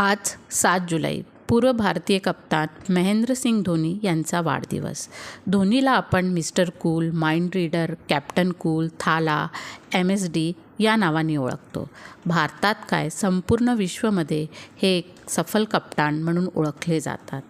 आज सात जुलै. पूर्व भारतीय कप्तान महेंद्रसिंग धोनी यांचा वाढदिवस. धोनीला आपण mister cool mind reader captain cool Thala M S D या नावाने ओळखतो. भारतात काय संपूर्ण विश्वमध्ये हे एक सफल कप्तान म्हणून ओळखले जातात.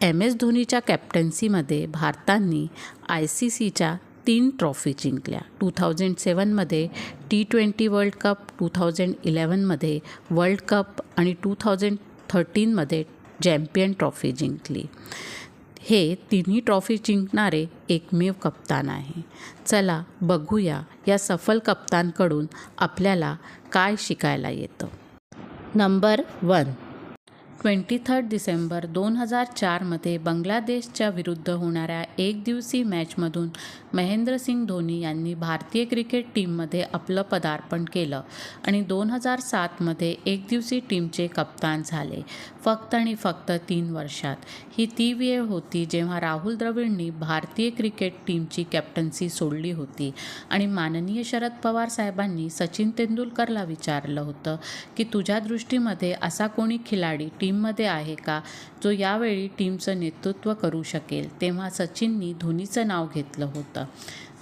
एम एस धोनीच्या कॅप्टन्सीमध्ये भारतांनी आय सी सीच्या तीन ट्रॉफी जिंकल्या. Two thousand सेवनमध्ये T twenty World Cup two thousand इलेवनमध्ये world cup आणि टू थाउजंड थर्टीनमध्ये चॅम्पियन ट्रॉफी जिंकली. हे तिन्ही ट्रॉफी जिंकणारे एकमेव कप्तान आहे. चला बघूया या सफल कप्तानकडून आपल्याला काय शिकायला येतं. Number one twenty third December दोन हजार चारमध्ये बांगलादेशच्या विरुद्ध होणाऱ्या एकदिवसीय मॅचमधून महेंद्रसिंग धोनी यांनी भारतीय क्रिकेट टीममध्ये आपलं पदार्पण केलं आणि दोन हजार सातमध्ये एकदिवसीय टीमचे कप्तान झाले. फक्त आणि फक्त तीन वर्षात. ही ती वेळ होती जेव्हा राहुल द्रविडनी भारतीय क्रिकेट टीमची कॅप्टन्सी सोडली होती आणि माननीय शरद पवार साहेबांनी सचिन तेंडुलकरला विचारलं होतं की तुझ्या दृष्टीमध्ये असा कोणी खिलाडी टीममध्ये आहे का? जो यावेळी टीमचं नेतृत्व करू शकेल. तेव्हा सचिननी धोनीचं नाव घेतलं होतं.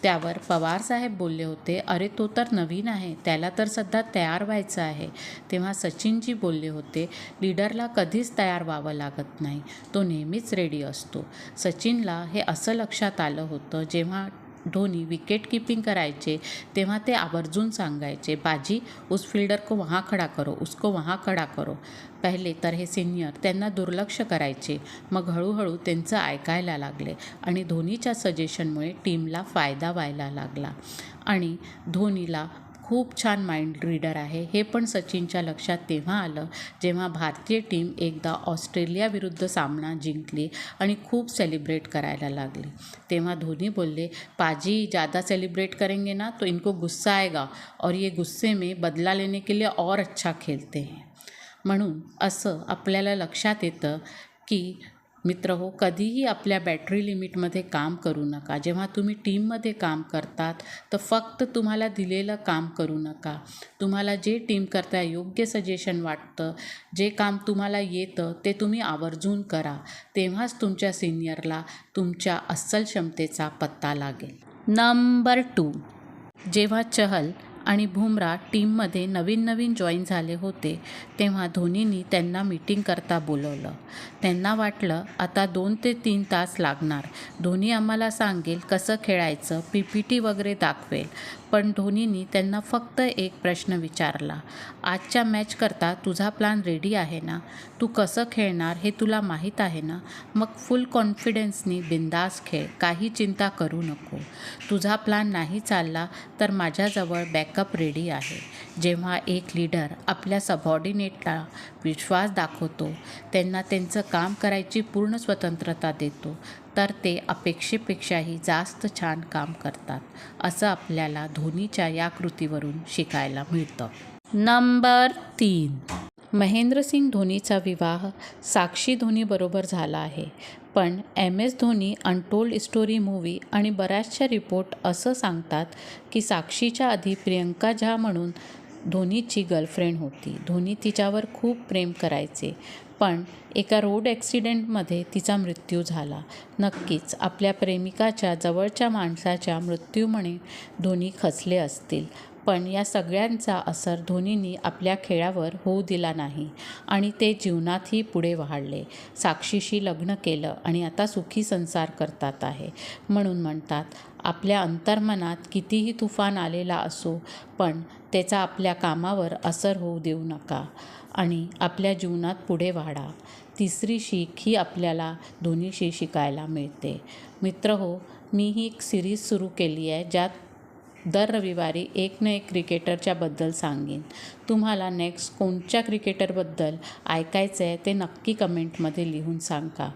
त्यावर पवारसाहेब बोलले होते अरे तो तर नवीन आहे. त्याला तर सध्या तयार व्हायचं आहे. तेव्हा सचिनजी बोलले होते लीडरला कधीच तयार व्हावं लागत नाही. तो नेहमीच रेडी असतो. सचिनला हे असं लक्षात आलं होतं जेव्हा धोनी विकेट कीपिंग करायचे तेव्हा ते आवर्जून सांगायचे बाजी उस फिल्डर को वहाँ खडा करो उसको वहाँ खडा करो. पहिले तर हे सिनियर त्यांना दुर्लक्ष करायचे. मग हळूहळू त्यांचं ऐकायला लागले आणि धोनीच्या सजेशनमुळे टीमला फायदा व्हायला लागला. आणि धोनीला खूप छान माइंड रीडर आहे. हे पण सचिनच्या लक्षात तेव्हा आलं जेव्हा भारतीय टीम एकदा ऑस्ट्रेलियाविरुद्ध सामना जिंकली आणि खूप सेलिब्रेट करायला लागली. तेव्हा धोनी बोलले पाजी ज़्यादा सेलिब्रेट करेंगे ना तो इनको गुस्सा आएगा और ये गुस्से में बदला लेने के लिए और अच्छा खेलते हैं. म्हणून असं आपल्याला लक्षात येतं की मित्र हो कधीही आपल्या बॅटरी लिमिटमध्ये काम करू नका. जेव्हा तुम्ही टीममध्ये काम करतात तर फक्त तुम्हाला दिलेलं काम करू नका. तुम्हाला जे टीम करता योग्य सजेशन वाटतं जे काम तुम्हाला येतं ते तुम्ही आवर्जून करा. तेव्हाच तुमच्या सिनियरला तुमच्या अस्सल क्षमतेचा पत्ता लागेल. नंबर टू जेव्हा चहल आणि बुमरा टीममध्ये नवीन नवीन जॉईन झाले होते तेव्हा धोनीनी त्यांना मीटिंग करता बोलवलं. त्यांना वाटलं आता दोन ते तीन तास लागणार. धोनी आम्हाला सांगेल कसं खेळायचं पी पी टी वगैरे दाखवेल. पण धोनीनी त्यांना फक्त एक प्रश्न विचारला आजच्या मॅचकरता तुझा प्लान रेडी आहे ना? तू कसं खेळणार हे तुला माहीत आहे ना? मग फुल कॉन्फिडन्सनी बिंदास खेळ काही चिंता करू नको. तुझा प्लान नाही चालला तर माझ्याजवळ बॅकअप रेडी आहे. जेव्हा एक लीडर आपल्या सबऑर्डिनेटला विश्वास दाखवतो त्यांना त्यांचं काम करायची पूर्ण स्वतंत्रता देतो तर ते अपेक्षेपेक्षाही जास्त छान काम करतात असं आपल्याला धोनीच्या या कृतीवरून शिकायला मिळतं. नंबर तीन. महेंद्रसिंग धोनीचा विवाह साक्षी धोनीबरोबर झाला आहे. पण M. S. Dhoni untold story movie आणि बऱ्याचशा रिपोर्ट असं सांगतात की साक्षीच्या आधी प्रियंका झा म्हणून धोनीची गर्लफ्रेंड होती. धोनी तिच्यावर खूप प्रेम करायचे. पण एका रोड ॲक्सिडेंटमध्ये तिचा मृत्यू झाला. नक्कीच आपल्या प्रेमिकाच्या जवळच्या माणसाच्या मृत्यूमुळे धोनी खचले असतील. पण या सगळ्यांचा असर धोनीनी आपल्या खेळावर होऊ दिला नाही आणि ते जीवनातही पुढे वाढले. साक्षीशी लग्न केलं आणि आता सुखी संसार करतात आहे. म्हणून म्हणतात आपल्या अंतर्मनात कितीही तुफान आलेला असो पण त्याचा आपल्या कामावर असर होऊ देऊ नका आणि आपल्या जीवनात पुढे वाढा. तिसरी शीख ही आपल्याला दोन्हीशी शिकायला मिळते. मित्र हो मी ही एक सिरीज सुरू केली आहे ज्यात दर रविवारी एक ना एक क्रिकेटरच्याबद्दल सांगेन. तुम्हाला नेक्स्ट कोणत्या क्रिकेटरबद्दल ऐकायचं आहे ते नक्की कमेंटमध्ये लिहून सांगा.